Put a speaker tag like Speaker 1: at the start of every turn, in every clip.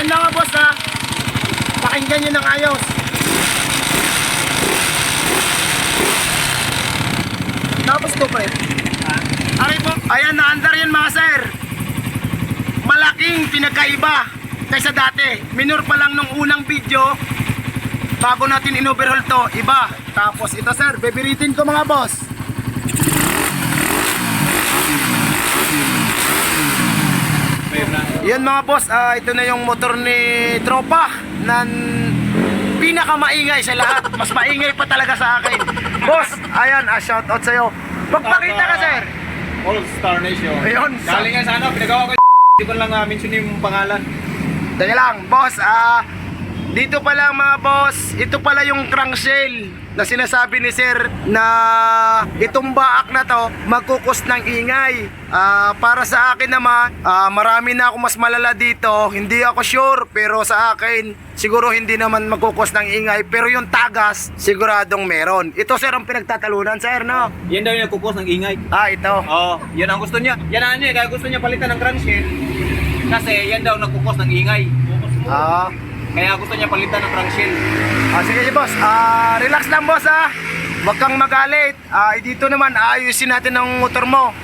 Speaker 1: Ayan nga boss ha. Pakinggan nyo ng ayos. Tapos to pre. Ari po. Ayan na andar yan mga sir. Malaking pinagkaiba kaysa dati. Minor pa lang nung unang video. Bago natin in-overhaul to, iba. Tapos ito sir, bebiritin ko mga boss. Yan mga boss, ah, ito na yung motor ni Tropa na pinakamaingay sa lahat. Mas maingay pa talaga sa akin. Boss, ayan, ah, shout out sa'yo. Magpakita ka sir.
Speaker 2: All Star Nation.
Speaker 1: Ayun, sa-
Speaker 2: Galing nga sa ano, pinagawa ko Hindi ko lang uh, mention yung pangalan.
Speaker 1: Teka lang, boss, ah, dito pa lang mga boss, ito pala yung crankshell na sinasabi ni sir na itong baak na to magkukos ng ingay. Ah, para sa akin naman, ah, marami na ako mas malala dito, hindi ako sure pero sa akin siguro hindi naman magkukos ng ingay pero yung tagas siguradong meron. Ito sir ang pinagtatalunan sir no?
Speaker 2: Yan daw yung nagkukos ng ingay.
Speaker 1: Ah, ito.
Speaker 2: Oo, yan ang gusto niya. Yan ang ano eh, kaya gusto niya palitan ng crankshell. Kasi yan daw nagkukos ng ingay.
Speaker 1: Ah.
Speaker 2: Kaya gusto niya palitan ng crankshell.
Speaker 1: Ah, sige boss. Ah, relax lang boss ah. Huwag kang magalit. Ah, dito naman ayusin natin ang motor mo.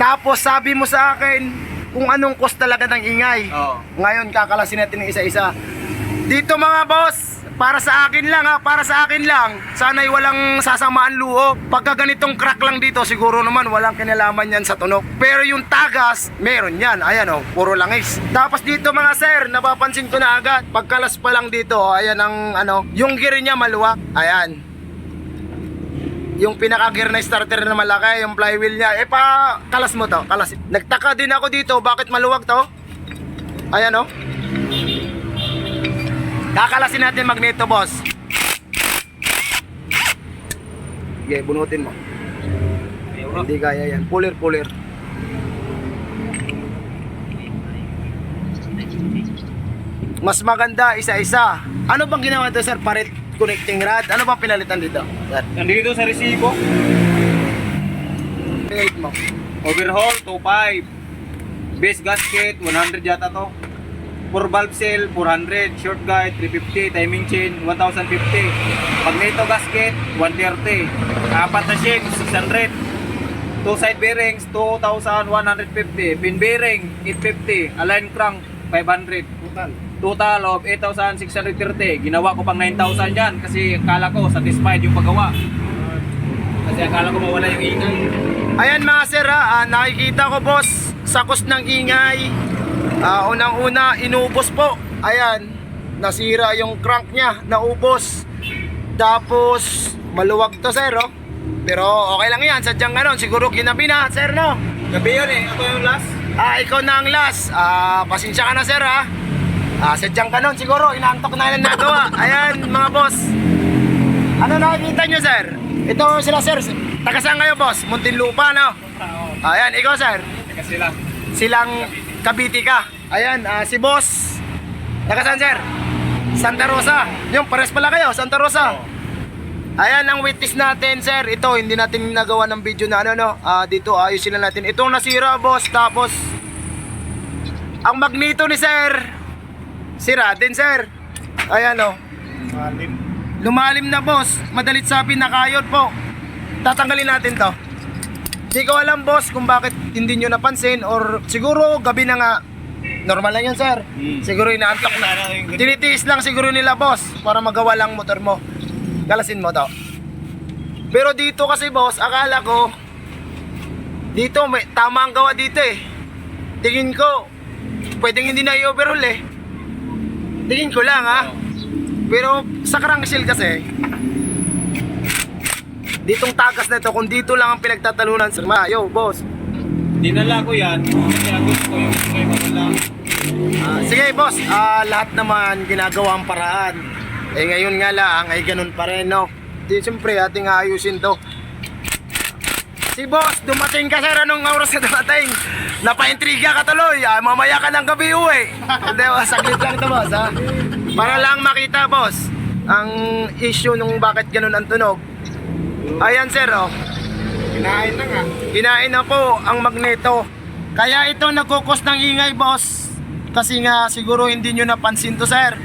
Speaker 1: Tapos sabi mo sa akin kung anong cost talaga ng ingay.
Speaker 2: Oo.
Speaker 1: Ngayon kakalasin natin ng isa-isa. Dito mga boss, para sa akin lang ha, para sa akin lang. Sana'y walang sasamaan loob. Pagka ganitong crack lang dito, siguro naman walang kinalaman yan sa tunog. Pero yung tagas, meron yan. Ayan oh, puro langis. Tapos dito mga sir, napapansin ko na agad. Pagkalas pa lang dito, oh, ayan ang ano, yung gear niya maluwak. Ayan. Yung pinaka-gear na starter na malaki, yung flywheel niya. Eh pa, kalas mo to, kalas. Nagtaka din ako dito, bakit maluwag to? Ayan oh. Kakalasin natin magneto, boss. Sige, bunutin mo. Hindi kaya yan. Puller, puller. Mas maganda isa-isa. Ano bang ginawa to, sir? Parit connecting rod? Ano bang pinalitan dito? Sir,
Speaker 2: Nandito sa resibo,
Speaker 1: pinalik mo.
Speaker 2: overhaul 2.5. Base gasket 100 yata to. For valve seal 400, short guide 350, timing chain 1050. Magneto gasket 130. Apat na shake 600. Two side bearings 2,150. Pin bearing 850. Align crank 500.
Speaker 1: Total.
Speaker 2: Total of 8,630. Ginawa ko pang 9,000 yan kasi akala ko satisfied yung paggawa. Kasi akala ko mawala yung ingay.
Speaker 1: Ayan mga sir ha, ah, nakikita ko boss, sakos ng ingay. Ah, unang-una, inubos po. Ayan, nasira yung crank niya, naubos. Tapos, maluwag to sir oh. Pero okay lang yan, sadyang ganon, siguro kinabi na sir no.
Speaker 2: Gabi yun eh. Ako yung last.
Speaker 1: Ah, ikaw na ang last. Ah, pasensya ka na sir ha. Ah, sadyang ganon, siguro inaantok na lang nagawa. Ayan mga boss. Ano nakikita nyo sir? Ito sila sir, taga saan kayo boss? Muntinlupa no? Ayan, ikaw sir.
Speaker 2: Kasi lang.
Speaker 1: silang Cavite ka. Ayan, ah, si boss. Taga saan, sir? Santa Rosa. Yung pares pala kayo, Santa Rosa. Ayan ang witness natin, sir. Ito, hindi natin nagawa ng video na ano, no. Ah, dito, ayusin na natin. Itong nasira, boss. Tapos, ang magneto ni sir, sira din, sir. Ayan, oh. Lumalim na, boss. Madalit sabi, nakayod po. Tatanggalin natin to. Di ko alam boss kung bakit hindi nyo napansin or siguro gabi na nga. Normal lang yun sir.
Speaker 2: Hmm.
Speaker 1: Siguro inaantok na. Tinitiis lang siguro nila boss para magawa lang motor mo. Galasin mo to. Pero dito kasi boss, akala ko dito may tama ang gawa dito eh. Tingin ko pwedeng hindi na i-overhaul eh. Tingin ko lang ha. Pero sa crankshell kasi ditong tagas na ito, kung dito lang ang pinagtatalunan sa mayo, boss.
Speaker 2: Dinala ko yan. Ang gusto ko yung ingay mawala.
Speaker 1: Ah, sige, boss. Ah, lahat naman ginagawa ang paraan. Eh ngayon nga lang ay ganun pa rin, no. Di siyempre ating ayusin to. Si boss, dumating ka sir, anong oras ka dumating? Napaintriga ka tuloy, ah, mamaya ka ng gabi uwi. Hindi, saglit lang ito boss, ha. Para lang makita, boss, ang issue nung bakit ganun ang tunog. Ayan sir, oh.
Speaker 2: Kinain na nga.
Speaker 1: Kinain na po ang magneto. Kaya ito nagkukos ng ingay, boss. Kasi nga siguro hindi nyo napansin to sir.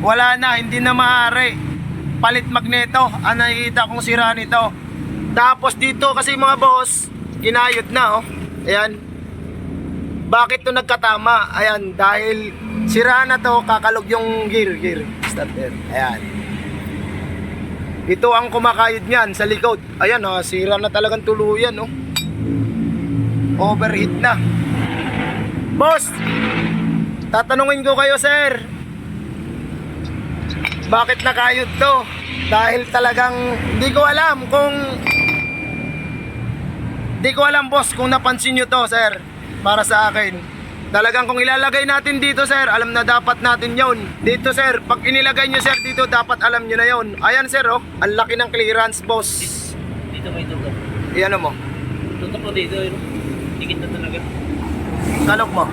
Speaker 1: Wala na, hindi na maaari. Palit magneto, ang nakikita kong sira nito. Tapos dito kasi mga boss, kinayod na oh. Ayan. Bakit to nagkatama? Ayan, dahil sira na to, kakalog yung gear, gear starter. Ayan. Ito ang kumakayod niyan sa likod. Ayan, oh, sira na talagang tuluyan, oh. Overheat na. Boss, tatanungin ko kayo, sir. Bakit nakayod to? Dahil talagang hindi ko alam kung Hindi ko alam, boss, kung napansin nyo to, sir. Para sa akin. Talagang kung ilalagay natin dito, sir, alam na dapat natin yon. Dito, sir, pag inilagay nyo, sir, dito, dapat alam nyo na yon. Ayan, sir, oh. Ang laki ng clearance, boss.
Speaker 3: Dito may dugo.
Speaker 1: Iyan mo.
Speaker 3: Tutok ko dito. Yun. Dikit na talaga.
Speaker 1: Kalok mo.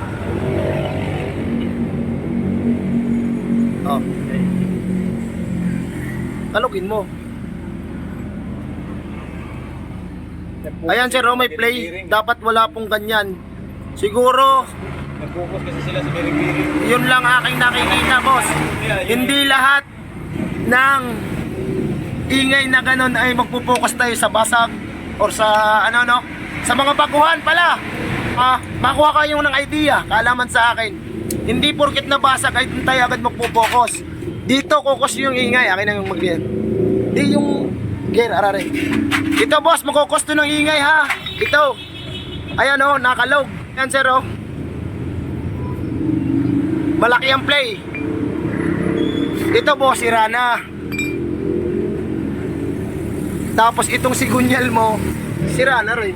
Speaker 1: Oh. Kalugin mo. Ayan sir, oh, may play. Dapat wala pong ganyan. Siguro,
Speaker 2: Nag-focus kasi sila sa bearing-bearing.
Speaker 1: yun lang aking nakikita, boss. Hindi lahat ng ingay na ganun ay magpupokus tayo sa basag or sa ano no? Sa mga baguhan pala. Ah, makuha kayo ng idea kaalaman sa akin. Hindi porkit na basag ay tayo agad magpupokus dito kukos yung ingay. Akin na yung mag di yung gear arare. Ito boss makukos to ng ingay ha? Ito. Ayan oh nakalog yan sir oh malaki ang play ito boss, sira na. Tapos itong sigunyal mo, sira na rin.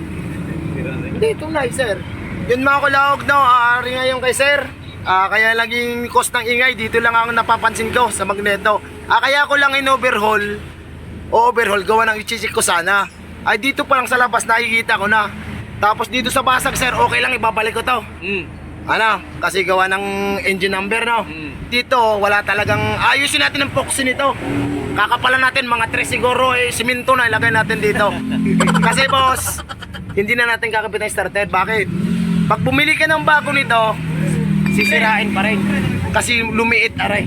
Speaker 1: Hindi, ito na sir. Yun mga kulawag no, aari ngayon kay sir. Ah, kaya laging cost ng ingay, dito lang ang napapansin ko sa magneto. Ah, kaya ko lang in-overhaul, o overhaul, gawa ng ichichik ko sana. Ay dito pa lang sa labas nakikita ko na. Tapos dito sa basag sir, okay lang ibabalik ko to.
Speaker 2: Mm.
Speaker 1: Ano, kasi gawa ng engine number no.
Speaker 2: Mm.
Speaker 1: Dito wala talagang ayusin natin ang focus nito. Kakapalan natin mga tres siguro eh simento na ilagay natin dito. kasi boss, hindi na natin kakabit ang starter. Bakit? Pag bumili ka ng bago nito, sisirain pa rin. Kasi lumiit aray.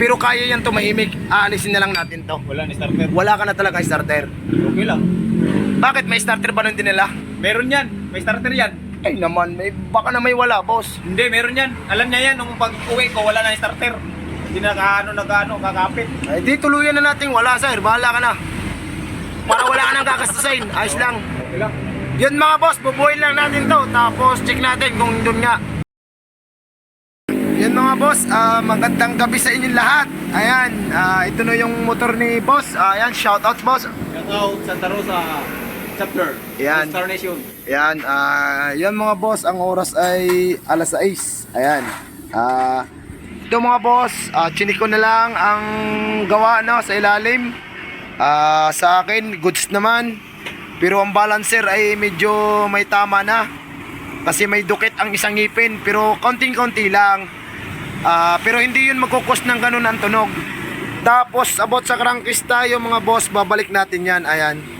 Speaker 1: Pero kaya yan tumahimik. Aalisin na lang natin to.
Speaker 2: Wala ni starter.
Speaker 1: Wala ka na talaga starter.
Speaker 2: Okay lang.
Speaker 1: Bakit may starter ba nung dinala?
Speaker 2: Meron yan. May starter yan.
Speaker 1: Ay naman, may, baka na may wala, boss.
Speaker 2: Hindi, meron yan. Alam niya yan. Nung pag-uwi ko, wala na yung starter. Hindi na kaano, nag-ano, kakapit.
Speaker 1: Ay, di tuluyan na natin wala sir, bahala ka na. Para wala ka nang gagastusin, ayos lang.
Speaker 2: Okay lang.
Speaker 1: Yun mga boss, bubuhin lang natin to, tapos check natin kung doon nga. Yun mga boss, ah, magandang gabi sa inyong lahat. Ayan, ah, ito na yung motor ni boss. Ah, ayan, shout out boss.
Speaker 2: Shout out Santa Rosa chapter.
Speaker 1: Yan.
Speaker 2: Star Nation.
Speaker 1: Ayan, ah, yan mga boss, ang oras ay alas 6. Ayan. Ah, ito mga boss, ah, chinik ko na lang ang gawa no, sa ilalim. Ah, sa akin, goods naman. Pero ang balancer ay medyo may tama na. Kasi may dukit ang isang ngipin, pero konting-konti lang. Ah, pero hindi yun magkukos ng ganun ang tunog. Tapos, about sa crankcase tayo mga boss, babalik natin yan. Ayan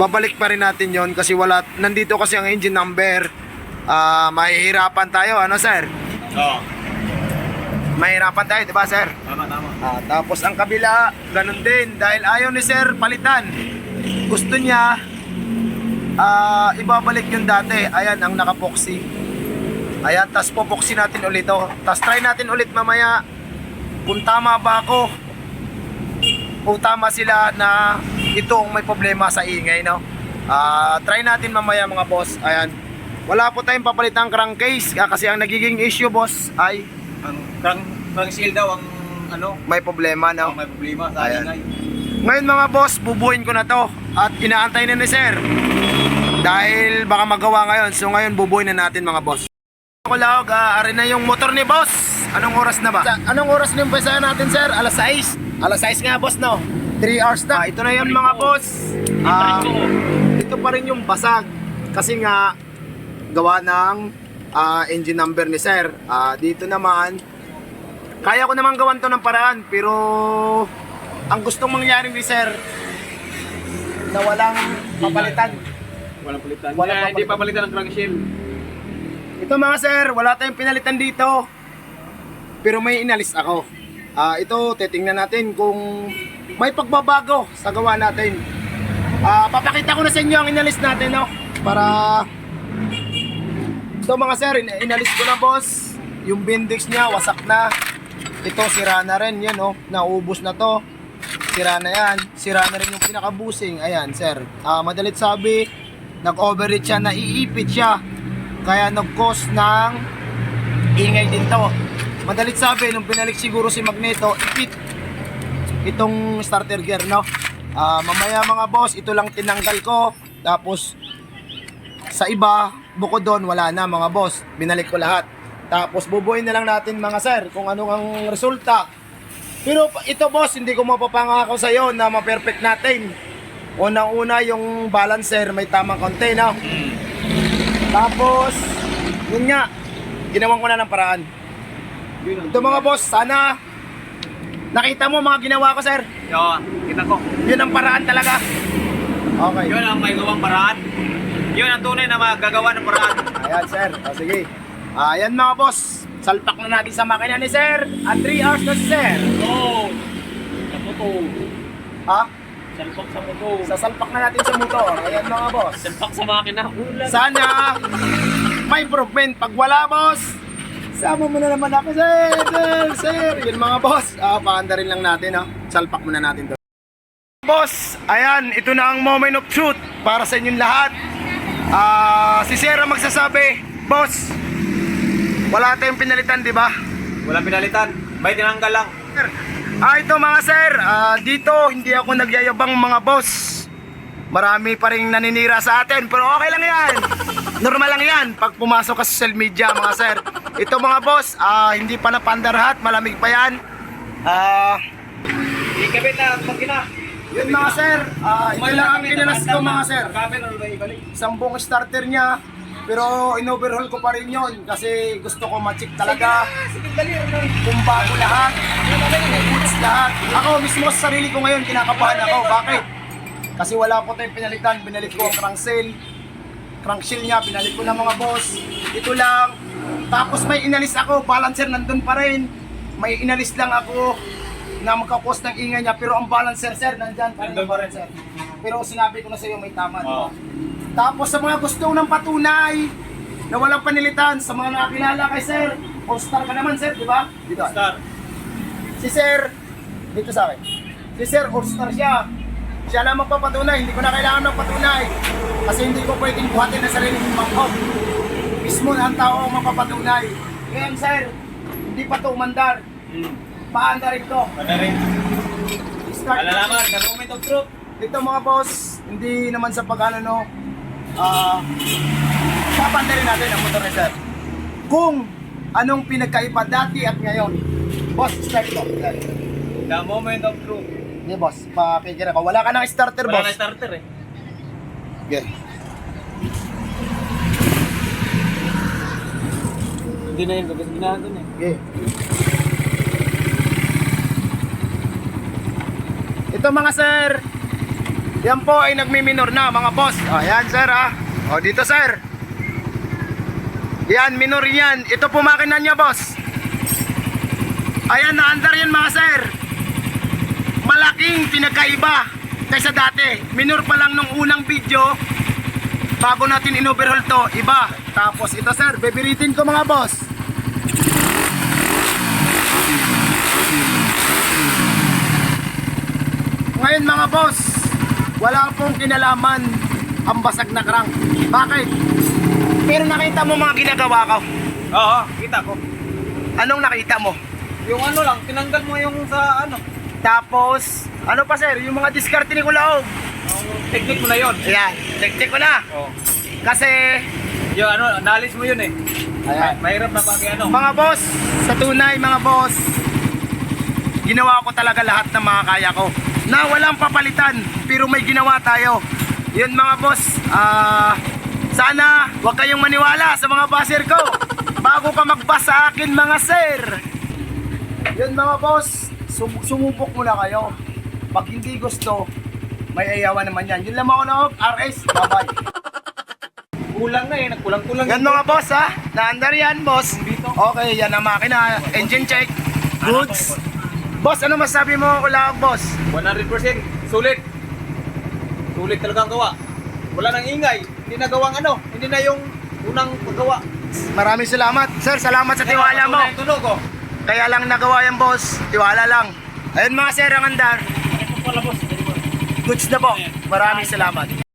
Speaker 1: babalik pa rin natin yon kasi wala nandito kasi ang engine number. Ah mahihirapan tayo ano sir?
Speaker 2: Oo.
Speaker 1: mahihirapan tayo di ba sir?
Speaker 2: Tama, tama.
Speaker 1: Ah, tapos ang kabila ganun din. Dahil ayaw ni sir palitan. Gusto niya ah ibabalik yung dati. Ayan ang nakapoxy ayan tas popoxy natin ulit to tas try natin ulit mamaya kung tama ba ako. Kung tama sila na ito ang may problema sa ingay no Ah, try natin mamaya mga boss ayan wala po tayong papalitang crankcase ah, kasi ang nagiging issue boss ay
Speaker 2: Ang crank, crank seal daw ang ano,
Speaker 1: may problema no
Speaker 2: ang may problema sa
Speaker 1: Ayan.
Speaker 2: ingay.
Speaker 1: Ngayon mga boss, bubuhin ko na to at inaantay na ni sir. Dahil baka magawa ngayon, so ngayon bubuhin na natin mga boss. Ako lang, uh, na yung motor ni boss. Anong oras na ba? Sa, anong oras na yung pwesahan natin sir? Alas 6. Alas 6 nga boss no? 3 hours na. Ah, ito na yun mga boss. Ah, ito pa rin yung basag. Kasi nga, gawa ng ah, engine number ni sir. Ah, dito naman, kaya ko naman gawan to ng paraan, pero ang gustong mangyari ni sir, na walang papalitan.
Speaker 2: Walang palitan.
Speaker 1: Walang
Speaker 2: Kaya hindi
Speaker 1: papalitan.
Speaker 2: ng crank seal.
Speaker 1: Ito mga sir, wala tayong pinalitan dito. Pero may inalis ako. Ah, ito, titingnan natin kung may pagbabago sa gawa natin. Ah, papakita ko na sa inyo ang inalis natin, no? Para ito mga sir, in- inalis ko na boss. Yung bindix niya, wasak na. Ito, sira na rin. Yan, oh. Naubos na to. Sira na yan. Sira na rin yung pinakabusing. Ayan, sir. Ah, madalit sabi, nag-overreach siya, naiipit siya. Kaya nag-cause ng ingay din to. Madalit sabi, nung pinalik siguro si Magneto, ipit itong starter gear, no? Ah, mamaya mga boss, ito lang tinanggal ko. Tapos, sa iba, bukod doon, wala na mga boss. Binalik ko lahat. Tapos, bubuin na lang natin mga sir kung ano ang resulta. Pero ito boss, hindi ko mapapangako sa iyo na ma-perfect natin. Unang-una yung balancer may tamang konti, no? Tapos, yun nga, ginawan ko na ng paraan. Ito mga boss, sana nakita mo mga ginawa ko, sir.
Speaker 2: Yo, kita ko.
Speaker 1: Yun ang paraan talaga. Okay.
Speaker 2: Yun ang may gawang paraan. Yun ang tunay na magagawa ng paraan.
Speaker 1: Ayan, sir. O, sige. Ayan mga boss. Salpak na natin sa makina ni sir. At 3 hours na si sir.
Speaker 3: Oo! Sa moto.
Speaker 1: Ha?
Speaker 3: Salpak sa moto.
Speaker 1: Sasalpak na natin sa motor. Ayan mga boss.
Speaker 3: Salpak sa makina. Ulan.
Speaker 1: Sana may improvement. Pag wala, boss, sama mo na naman ako, sir, sir, sir. Yun mga boss, ah, paanda rin lang natin, ha. Salpak muna natin to. Boss, ayan, ito na ang moment of truth para sa inyong lahat. Ah, si Sir ang magsasabi, boss, wala tayong pinalitan, di ba?
Speaker 2: Walang pinalitan. May tinanggal lang.
Speaker 1: Sir, Ah, ito mga sir, ah, dito hindi ako nagyayabang mga boss. Marami pa rin naninira sa atin, pero okay lang yan. Normal lang yan pag pumasok ka sa social media mga sir. Ito mga boss, ah, hindi pa napandarahat, malamig pa yan. Ah,
Speaker 2: Ikabit na makina.
Speaker 1: yun mga sir, ah, ito lang ang kinalas ko mga sir. Isang buong starter niya, pero in-overhaul ko pa rin yun kasi gusto ko ma-check talaga
Speaker 2: ano?
Speaker 1: kung bago lahat, goods lahat. Ako mismo sa sarili ko ngayon, kinakabahan ako. Bakit? Kasi wala ko tayong pinalitan. Binalik ko ang crankshail. Crankshail niya, binalik ko ng mga boss. Ito lang. Tapos may inalis ako, balancer nandun pa rin. May inalis lang ako na magkakos ng ingay niya. Pero ang balancer, sir, nandyan pa rin.
Speaker 2: Pa rin, sir.
Speaker 1: Pero sinabi ko na sa iyo, may tama.
Speaker 2: Oo.
Speaker 1: Tapos sa mga gusto ng patunay na walang panilitan, sa mga nakakilala kay sir, all-star ka naman sir, di ba? Dito.
Speaker 2: Star.
Speaker 1: Si sir, dito sa akin. Si sir, all-star siya. Siya lang magpapatunay, hindi ko na kailangan ng patunay. Kasi hindi ko pwedeng buhatin na sarili kong bangkok. Mismo na ang tao ang mapapatunay. Ngayon sir, hindi pa to umandar.
Speaker 2: Hmm.
Speaker 1: Paanda rin to.
Speaker 2: Rin?
Speaker 1: Start
Speaker 2: Malalaman sa moment of truth.
Speaker 1: Dito mga boss, hindi naman sa pag ano no, ah, papanda rin natin ang motor ni sir. Kung anong pinagkaiba dati at ngayon. Boss, start ito.
Speaker 2: The moment of truth.
Speaker 1: Hindi boss, pakikira ko. Wala ka ng starter
Speaker 3: Wala
Speaker 1: boss.
Speaker 3: na starter eh.
Speaker 1: Okay.
Speaker 3: Hindi na yun. Kapag ginahan dun eh.
Speaker 1: Okay. Ito mga sir, yan po ay nagmi-minor na mga boss. O yan sir ah. O dito sir. Yan, minor yan. Ito po makina niya boss. Ayan, naandar yan mga sir. Malaking pinagkaiba kaysa dati. Minor pa lang nung unang video. Bago natin in-overhaul to, iba. Tapos ito sir, bebiritin ko mga boss. Ngayon mga boss, wala pong kinalaman ang basag na crank. Bakit? Pero nakita mo mga ginagawa ko.
Speaker 2: Oo, kita ko.
Speaker 1: Anong nakita mo?
Speaker 2: Yung ano lang, tinanggal mo yung sa ano.
Speaker 1: Tapos, ano pa sir, yung mga diskarte ni Kulaog.
Speaker 2: Technique mo na yun.
Speaker 1: Ayan, check-check ko na.
Speaker 2: Oo.
Speaker 1: Kasi,
Speaker 2: Yung ano, knowledge mo yun eh.
Speaker 1: Ayan.
Speaker 2: Mahirap na pag ano.
Speaker 1: mga boss, sa tunay mga boss, ginawa ko talaga lahat ng mga kaya ko. Na walang papalitan, pero may ginawa tayo. Yun mga boss, ah, sana huwag kayong maniwala sa mga baser ko. Bago ka magbas sa akin mga sir. Yun mga boss, sum- sumubok muna kayo. Pag hindi gusto, may ayawan naman yan. Yun lang mga na RS, bye bye.
Speaker 2: kulang na eh. Nagkulang-kulang.
Speaker 1: Yan mga boss ha. Naandar yan boss. Okay, yan ang makina. Engine check. Goods. Boss, ano masabi mo ulawag boss?
Speaker 2: 100% sulit. Sulit talaga ang gawa. Wala nang ingay. Hindi na gawang ano. Hindi na yung unang paggawa.
Speaker 1: Maraming salamat. Sir, salamat sa tiwala mo.
Speaker 2: Tunog oh.
Speaker 1: Kaya lang nagawa yan boss. Tiwala lang. Ayun mga sir, ang andar. Goods na po. Maraming salamat.